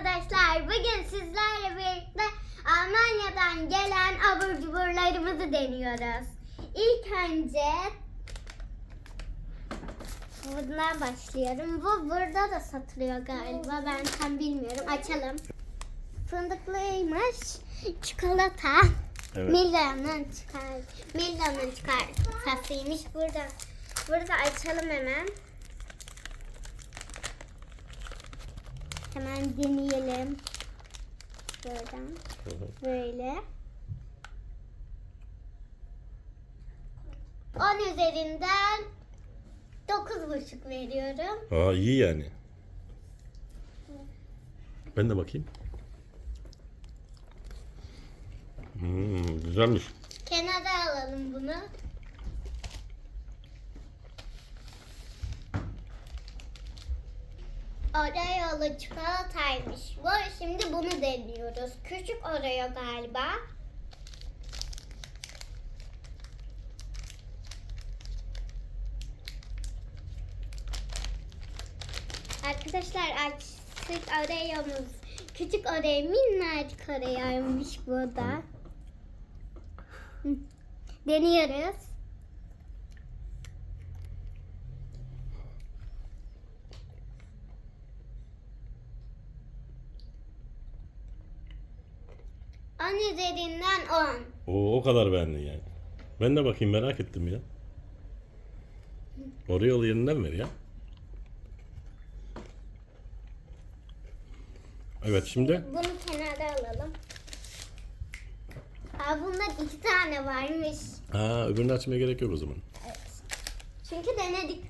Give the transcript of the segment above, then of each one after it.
arkadaşlar. Bugün sizlerle birlikte Almanya'dan gelen abur cuburlarımızı deniyoruz. İlk önce bundan başlıyorum. Bu burada da satılıyor galiba. Ben tam bilmiyorum. Açalım. Fındıklıymış. Çikolata. Evet. Mila'nın çıkar. Mila'nın çıkartasıymış. Burada. Burada açalım hemen. Hemen deneyelim. Buradan. Böyle. 10 üzerinden 9,5 veriyorum. Aa iyi yani. Ben de bakayım. Hmm, güzelmiş. Kenara alalım bunu. Oreo'lu çikolataymış. Bu şimdi bunu deniyoruz. Küçük Oreo galiba. Arkadaşlar açtık Oreo'muz. Küçük Oreo minnacık Oreo'ymuş bu da. Deniyoruz. On üzerinden on. Oo, o kadar beğendin yani. Ben de bakayım merak ettim ya. Oraya yerinden ver ya. Evet şimdi Bunu kenara alalım. Aa, bundan iki tane varmış. Aa, öbürünü açmaya gerek yok o zaman. Evet. Çünkü denedik.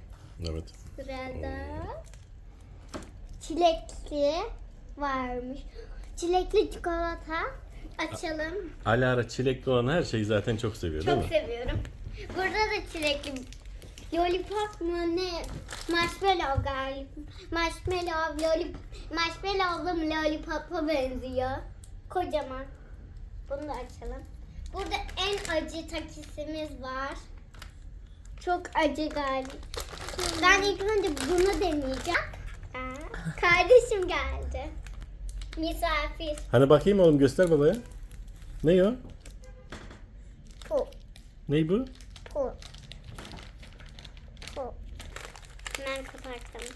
Evet. Sırada çilekli varmış. Çilekli çikolata. Açalım. Alara çilekli olan her şeyi zaten çok seviyor değil Çok mi? seviyorum. Burada da çilekli lollipop mu ne? Marshmallow galiba. Marshmallow, lollip, marshmallow'lu lollipop'a benziyor. Kocaman. Bunu da açalım. Burada en acı takisimiz var. Çok acı galiba. Ben ilk önce bunu deneyeceğim. Aa, kardeşim geldi. Misafir. Hani bakayım oğlum göster babaya. Ne o? Bu. Ne bu? Bu. Bu. Hemen kapattım.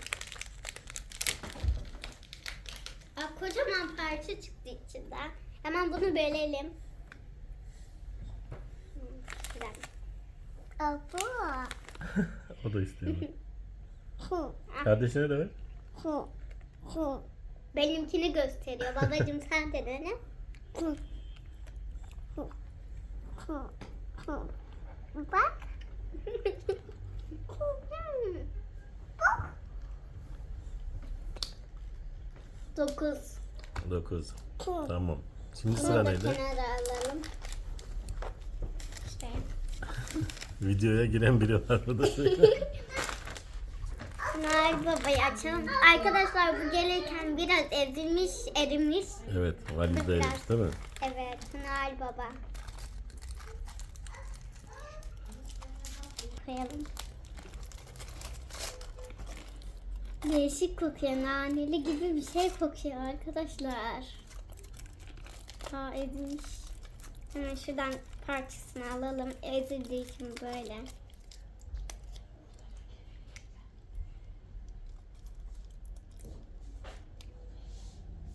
Aa, kocaman parça çıktı içinden. Hemen bunu bölelim. Güzel. Aa, bu. O da istiyor. Kardeşine de ver. hu. Hu. Benimkini gösteriyor. Babacım sen de dene. Bak. Dokuz. 9. Tamam. Şimdi Bunu sıra da neydi? kenara alalım. İşte. Videoya giren biri var burada. Noel Baba'yı açalım. Arkadaşlar bu gelirken biraz ezilmiş, erimiş. evet, valizdeymiş değil mi? Evet, Noel Baba. Koyalım. Değişik kokuyor. Naneli gibi bir şey kokuyor arkadaşlar. Ha ezilmiş. Hemen şuradan parçasını alalım. Ezildiği için böyle.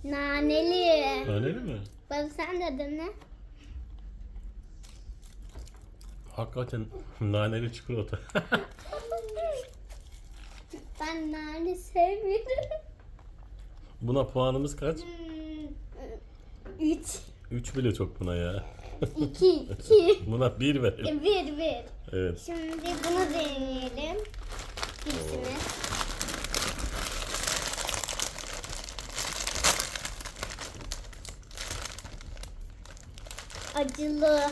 Naneli. Öyle mi? Baba sen de dene. Hakikaten naneli çikolata. Ben nane sevmiyorum. buna puanımız kaç? Hmm, Üç, 3 bile çok buna ya. iki, iki, Buna 1 verelim. bir, bir. Evet. Şimdi bunu deneyelim. Cipsini. Acılı.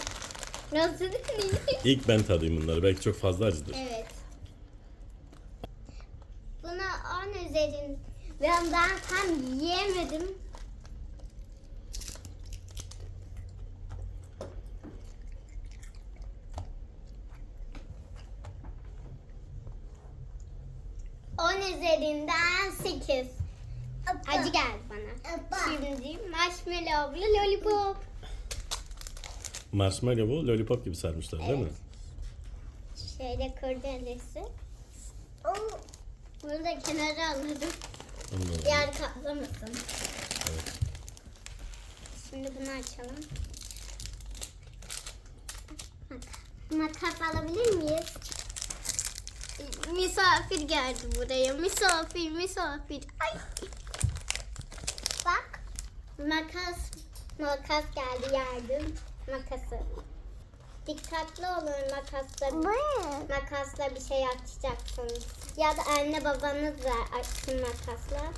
Nasıl deneyeyim? İlk ben tadayım bunları. Belki çok fazla acıdır. Evet. Buna 10 üzerin. Ben daha tam yiyemedim. On üzerinden 8. Acı geldi bana. Şimdi marshmallowlu lollipop. Marshmallow'u lollipop gibi sarmışlar değil mi? Şöyle kurdelesi. Bunu da kenara alırım. Anladım. Yer kaplamasın. Evet. Şimdi bunu açalım. Makas alabilir miyiz? Misafir geldi buraya. Misafir, misafir. Ay. Bak. Makas, makas geldi yardım. Makası. Dikkatli olun makasla. Makasla bir şey açacaksınız. Ya da anne babanız da açsın makasla.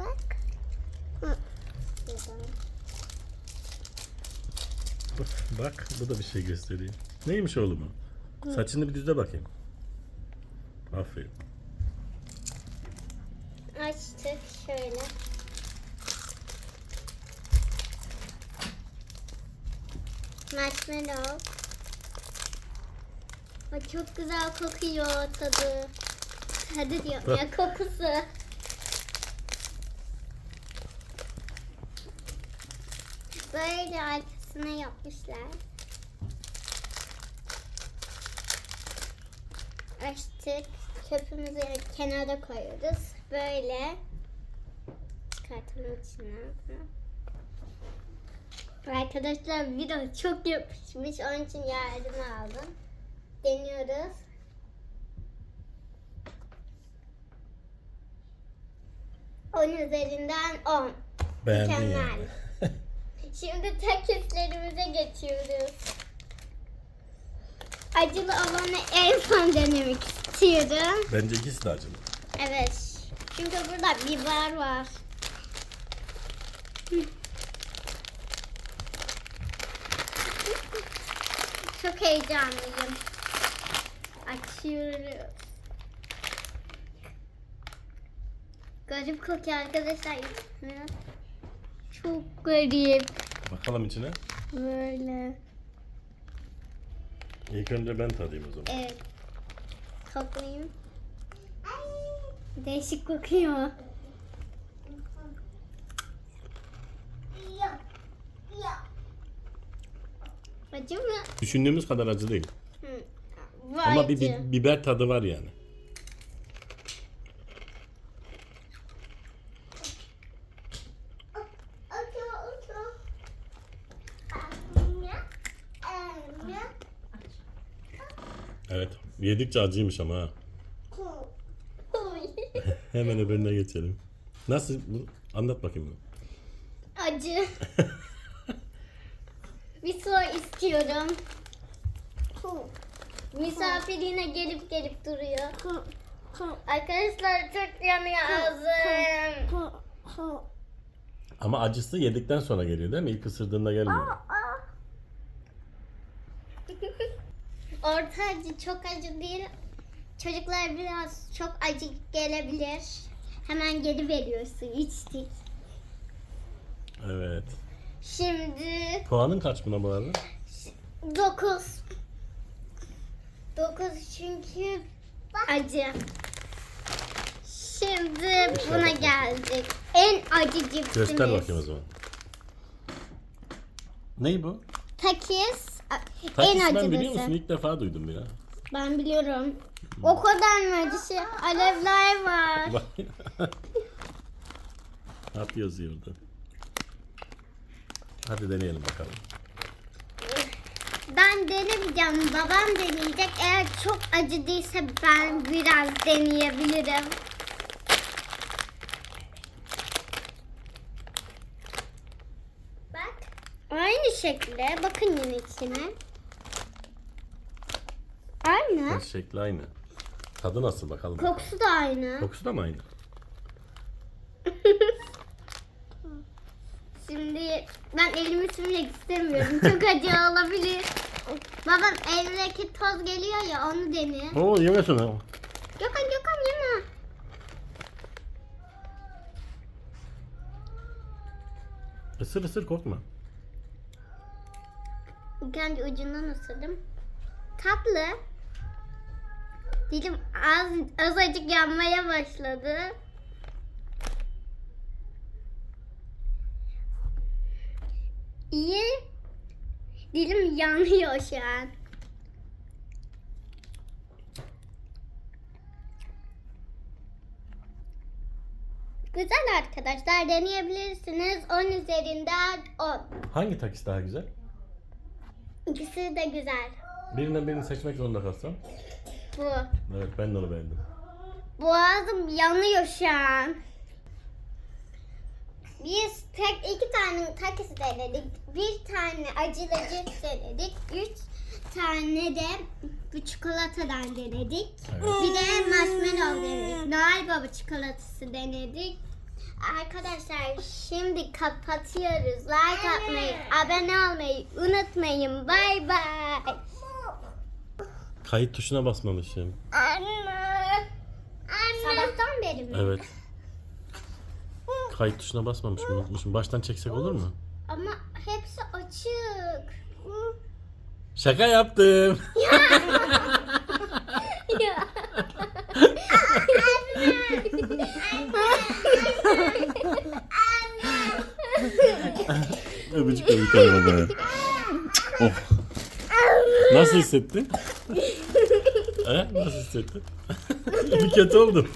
Bak. Bak bu da bir şey gösteriyor. Neymiş oğlum o? Saçını bir düzle bakayım. Aferin. Açtık şöyle. Marshmallow. O çok güzel kokuyor tadı. Tadı diyorum ya kokusu. Böyle arkasına yapmışlar. Açtık. Çöpümüzü kenara koyuyoruz. Böyle çıkartalım içine. Arkadaşlar video çok yapışmış. Onun için yardım aldım. Deniyoruz. On üzerinden 10. Beğendin Mükemmel. yani. Şimdi tek hislerimize geçiyoruz. Acılı olanı en son denemek istiyorum. Bence ikisi de acılı. Evet. Çünkü burada biber var. Hı. Çok heyecanlıyım. Açıyoruz. Garip kokuyor arkadaşlar. Çok garip. Bakalım içine. Böyle. İlk önce ben tadayım o zaman. Evet. Koklayayım. Değişik kokuyor. Acı mı? Düşündüğümüz kadar acı değil. Hı. Ama bir, acı. biber tadı var yani. Evet. Yedikçe acıymış ama ha. Hemen öbürüne geçelim. Nasıl? bu? Anlat bakayım. bunu. Acı. Bir su istiyorum. Misafir yine gelip gelip duruyor. Arkadaşlar çok yanıyor ağzım. Ama acısı yedikten sonra geliyor değil mi? İlk ısırdığında gelmiyor. Orta acı çok acı değil. Çocuklar biraz çok acı gelebilir. Hemen geri veriyor su içtik. Evet. Şimdi Puanın kaç buna bu arada? 9. 9 çünkü acı. Şimdi buna bakalım. geldik. En acı cipsimiz. Göster bakayım o zaman. Ney bu? Takis. Takis en ben biliyor musun? acılısı. İlk defa duydum ya. Ben biliyorum. O kadar mı acısı? Alevler var. Bak. Hap yazıyor orada. Hadi deneyelim bakalım. Ben denemeyeceğim. Babam deneyecek. Eğer çok acı değilse ben biraz deneyebilirim. Bak. Aynı şekilde. Bakın yine içine. Aynı. Her şekli aynı. Tadı nasıl bakalım. Kokusu da aynı. Kokusu da mı aynı? Ben elimi sürmek istemiyorum. Çok acı olabilir. Babam eldeki toz geliyor ya onu dene. Oo yeme şunu. Gökhan Gökhan yeme. Isır ısır korkma. Kendi ucundan ısırdım. Tatlı. Dilim az, azıcık yanmaya başladı. İyi. Dilim yanıyor şu an. Güzel arkadaşlar deneyebilirsiniz. 10 üzerinden 10. Hangi takis daha güzel? İkisi de güzel. Birinden birini seçmek zorunda kalsam. Bu. Evet ben de onu beğendim. Boğazım yanıyor şu an. Biz tek iki tane takisi denedik. Bir tane acılı cips denedik. Üç tane de bu çikolatadan denedik. Evet. Bir de marshmallow denedik. Noel Baba çikolatası denedik. Arkadaşlar şimdi kapatıyoruz. Like atmayı, abone olmayı unutmayın. Bay bay. Kayıt tuşuna basmamışım. Anne. Sabahtan beri mi? Evet. Kayıt tuşuna basmamışım unutmuşum. Baştan çeksek olur mu? Ama hepsi açık. Şaka yaptım. Ya. Öpücük bir tane baba. Oh. Nasıl hissettin? He? Nasıl hissettin? bir kötü oldum.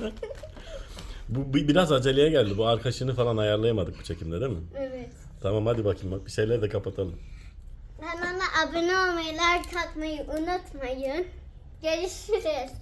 Bu bi- biraz aceleye geldi. Bu arkadaşını falan ayarlayamadık bu çekimde değil mi? evet. Tamam hadi bakayım bak bir şeyler de kapatalım. Kanala abone olmayı, like atmayı unutmayın. Görüşürüz.